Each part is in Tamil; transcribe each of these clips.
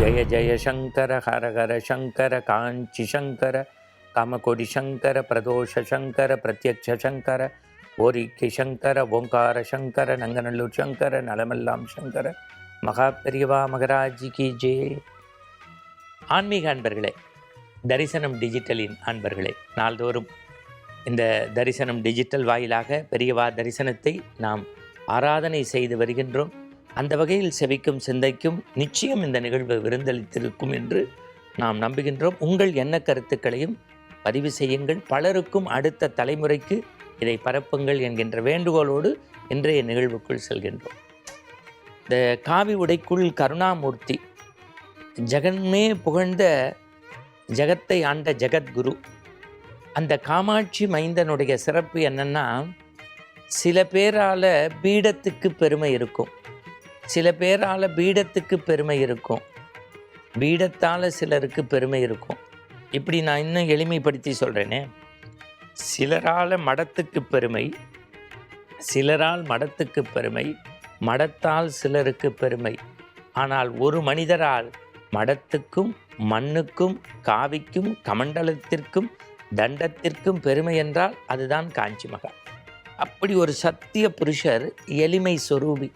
ஜெய ஜெய சங்கர ஹரஹர சங்கர காஞ்சி சங்கர காமகோடி சங்கர பிரதோஷ சங்கர பிரத்யக்ஷ சங்கர ஓரிக்கை சங்கர ஓங்கார சங்கர நங்கநல்லூர் சங்கர நலமெல்லாம் சங்கர மகா பெரியவா மகராஜி கி ஜே ஆன்மீக அன்பர்களே தரிசனம் டிஜிட்டலின் அன்பர்களே நாள்தோறும் இந்த தரிசனம் டிஜிட்டல் வாயிலாக பெரியவா தரிசனத்தை நாம் ஆராதனை செய்து வருகின்றோம். அந்த வகையில் செவிக்கும் சிந்தைக்கும் நிச்சயம் இந்த நிகழ்வு விருந்தளித்திருக்கும் என்று நாம் நம்புகின்றோம். உங்கள் எண்ண கருத்துக்களையும் பதிவு செய்யுங்கள். பலருக்கும் அடுத்த தலைமுறைக்கு இதை பரப்புங்கள் என்கின்ற வேண்டுகோளோடு இன்றைய நிகழ்வுக்குள் செல்கின்றோம். இந்த காவி உடைக்குள் கருணாமூர்த்தி ஜெகன்மே புகழ்ந்த ஜெகத்தை ஆண்ட ஜெகத்குரு அந்த காமாட்சி மைந்தனுடைய சிறப்பு என்னன்னா சில பேரால் பீடத்துக்கு பெருமை இருக்கும். சில பேரால் பீடத்துக்கு பெருமை இருக்கும். பீடத்தால் சிலருக்கு பெருமை இருக்கும். இப்படி நான் இன்னும் எளிமைப்படுத்தி சொல்கிறேனே சிலரால் மடத்துக்கு பெருமை சிலரால் மடத்துக்கு பெருமை மடத்தால் சிலருக்கு பெருமை. ஆனால் ஒரு மனிதரால் மடத்துக்கும் மண்ணுக்கும் காவிக்கும் கமண்டலத்திற்கும் தண்டத்திற்கும் பெருமை என்றால் அதுதான் காஞ்சி மகா. அப்படி ஒரு சத்திய புருஷர் எளிமை சொரூபி.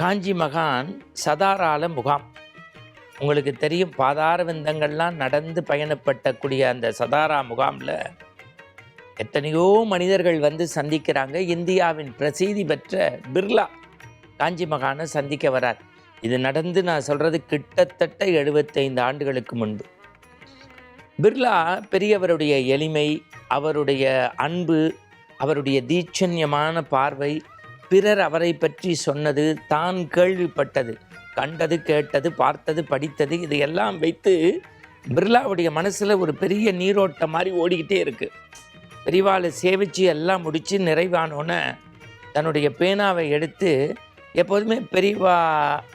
காஞ்சி மகான் சதாரால முகாம். உங்களுக்கு தெரியும் பாதார விந்தங்கள்லாம் நடந்து பயணப்பட்டக்கூடிய அந்த சதாரா முகாமில் எத்தனையோ மனிதர்கள் வந்து சந்திக்கிறாங்க. இந்தியாவின் பிரசித்தி பெற்ற பிர்லா காஞ்சி மகானை சந்திக்க வரார். இது நடந்து நான் சொல்கிறது கிட்டத்தட்ட எழுபத்தைந்து ஆண்டுகளுக்கு முன்பு. பிர்லா பெரியவருடைய எளிமை அவருடைய அன்பு அவருடைய தீட்சண்யமான பார்வை பிறர் அவரை பற்றி சொன்னது தான் கேள்விப்பட்டது கண்டது கேட்டது பார்த்தது படித்தது இதையெல்லாம் வைத்து பிர்லாவுடைய மனசில் ஒரு பெரிய நீரோட்டம் மாதிரி ஓடிக்கிட்டே இருக்குது பெரியவாளை சேவிச்சு எல்லாம் முடித்து நிறைவானோன்னே தன்னுடைய பேனாவை எடுத்து எப்போதுமே பெரியவா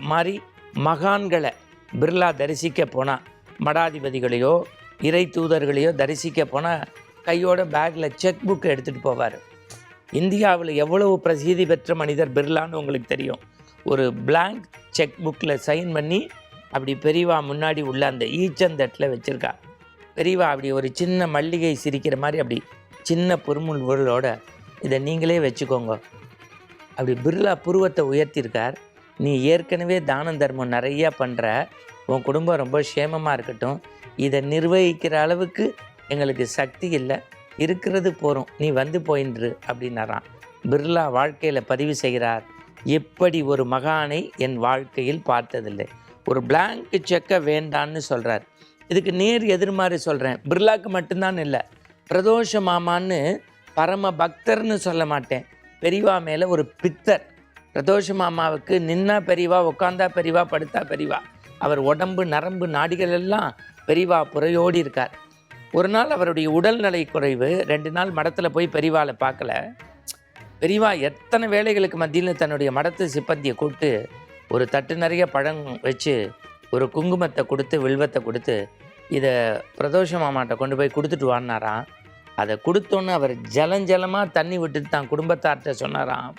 மாதிரி மகான்களை பிர்லா தரிசிக்க போனால் மடாதிபதிகளையோ இறை தூதர்களையோ தரிசிக்க போனால் கையோட பேக்கில் செக் புக் எடுத்துகிட்டு போவார். இந்தியாவில் எவ்வளவு பிரசித்தி பெற்ற மனிதர் பிர்லான்னு உங்களுக்கு தெரியும். ஒரு பிளாங்க் செக் புக்கில் சைன் பண்ணி அப்படி பெரியவா முன்னாடி உள்ள அந்த ஈச்சந்தட்டில் வச்சுருக்கா. பெரியவா அப்படி ஒரு சின்ன மல்லிகை சிரிக்கிற மாதிரி அப்படி சின்ன பொறுமுள் பொருளோட இதை நீங்களே வச்சுக்கோங்க. அப்படி பிர்லா புருவத்தை உயர்த்தியிருக்கார். நீ ஏற்கனவே தானம் தர்மம் நிறையா பண்ணுற உன் குடும்பம் ரொம்ப சேமமாக இருக்கட்டும். இதை நிர்வகிக்கிற அளவுக்கு எங்களுக்கு சக்தி இல்லை. இருக்கிறது போகிறோம் நீ வந்து போயின்று அப்படின்னாரான் பிர்லா வாழ்க்கையில் பதிவு செய்கிறார் எப்படி ஒரு மகானை என் வாழ்க்கையில் பார்த்ததில்லை. ஒரு பிளாங்க் செக்கை வேண்டான்னு சொல்கிறார் இதுக்கு நேர் எதிர்மாறு சொல்கிறேன் பிர்லாக்கு மட்டும்தான் இல்லை பிரதோஷ மாமான்னு பரம பக்தர்னு சொல்ல மாட்டேன். பெரியவா மேலே ஒரு பித்தர். பிரதோஷ மாமாவுக்கு நின்னா பெரியவா உட்காந்தா பெரியவா படுத்தா பெரியவா அவர் உடம்பு நரம்பு நாடிகள் எல்லாம் பெரியவா புறையோடி இருக்கார். ஒரு நாள் அவருடைய உடல்நிலை குறைவு ரெண்டு நாள் மடத்தில் போய் பெரியவாளை பார்க்கல. பெரியவா எத்தனை வேலைகளுக்கு மத்தியில் தன்னுடைய மடத்து சிப்பந்தியை கூப்பிட்டு ஒரு தட்டு நிறைய பழம் வச்சு ஒரு குங்குமத்தை கொடுத்து வில்வத்தை கொடுத்து இதை பிரதோஷ மாமாட்ட கொண்டு போய் கொடுத்துட்டு வான்னாராம். அதை கொடுத்தோன்னு அவர் ஜலஞ்சலமாக தண்ணி விட்டுட்டு தான் குடும்பத்தார்கிட்ட சொன்னாராம்.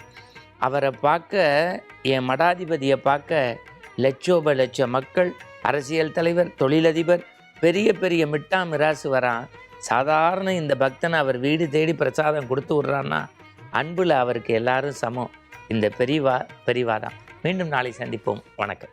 அவரை பார்க்க என் மடாதிபதியை பார்க்க லட்சோப லட்ச மக்கள் அரசியல் தலைவர் தொழிலதிபர் பெரிய பெரிய மிட்டா மிராசு வரான். சாதாரண இந்த பக்தனை அவர் வீடு தேடி பிரசாதம் கொடுத்து விட்றான்னா அன்பில் அவருக்கு எல்லாரும் சமம். இந்த பெரியவா பெரியவா தான் மீண்டும் நாளை சந்திப்போம். வணக்கம்.